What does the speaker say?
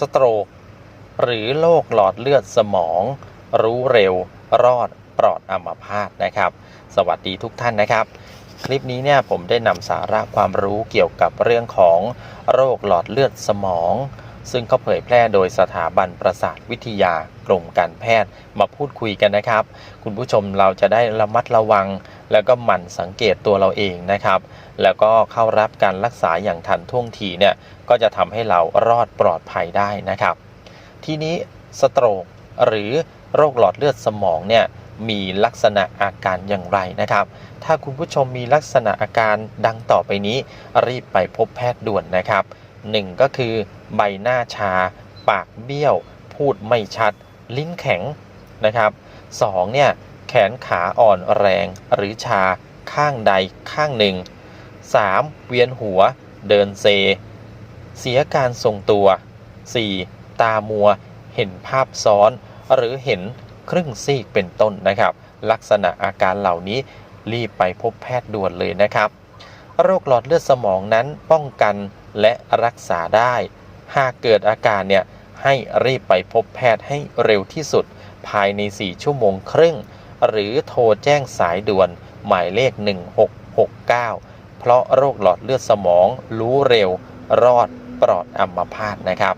สโตรก หรือโรคหลอดเลือดสมอง รู้เร็ว รอดปลอดอัมพาตนะครับ สวัสดีทุกท่านนะครับ คลิปนี้เนี่ยผมได้นำสาระความรู้เกี่ยวกับเรื่องของโรคหลอดเลือดสมอง ซึ่งเขาเผยแพร่โดยสถาบันประสาทวิทยากรมการแพทย์มาพูดคุยกันนะครับ คุณผู้ชมเราจะได้ระมัดระวัง แล้วก็หมั่นสังเกตตัวเราเองนะครับ แล้วก็เข้ารับการรักษาอย่างทันท่วงทีเนี่ยก็จะทำให้เรารอดปลอดภัยได้นะครับ ทีนี้สโตรกหรือโรคหลอดเลือดสมองเนี่ยมีลักษณะอาการอย่างไรนะครับ ถ้าคุณผู้ชมมีลักษณะอาการดังต่อไปนี้ รีบไปพบแพทย์ด่วนนะครับ 1. ก็คือใบหน้าชา ปากเบี้ยว พูดไม่ชัด ลิ้นแข็งนะครับ 2. เนี่ย แขนขาอ่อนแรงหรือชาข้างใดข้างหนึ่ง 3. เวียนหัว เดินเซ เสียการทรงตัว 4. ตามัว เห็นภาพซ้อน หรือเห็นครึ่งซีกเป็นต้นนะครับ ลักษณะอาการเหล่านี้รีบไปพบแพทย์ด่วนเลยนะครับ โรคหลอดเลือดสมองนั้นป้องกันและรักษาได้ หากเกิดอาการเนี่ยให้รีบไปพบแพทย์ให้เร็วที่สุด ภายใน 4 ชั่วโมงครึ่ง หรือโทรแจ้งสายด่วนหมายเลข 1669 เพราะโรคหลอดเลือดสมองรู้เร็ว รอดปลอดอัมพาตนะครับ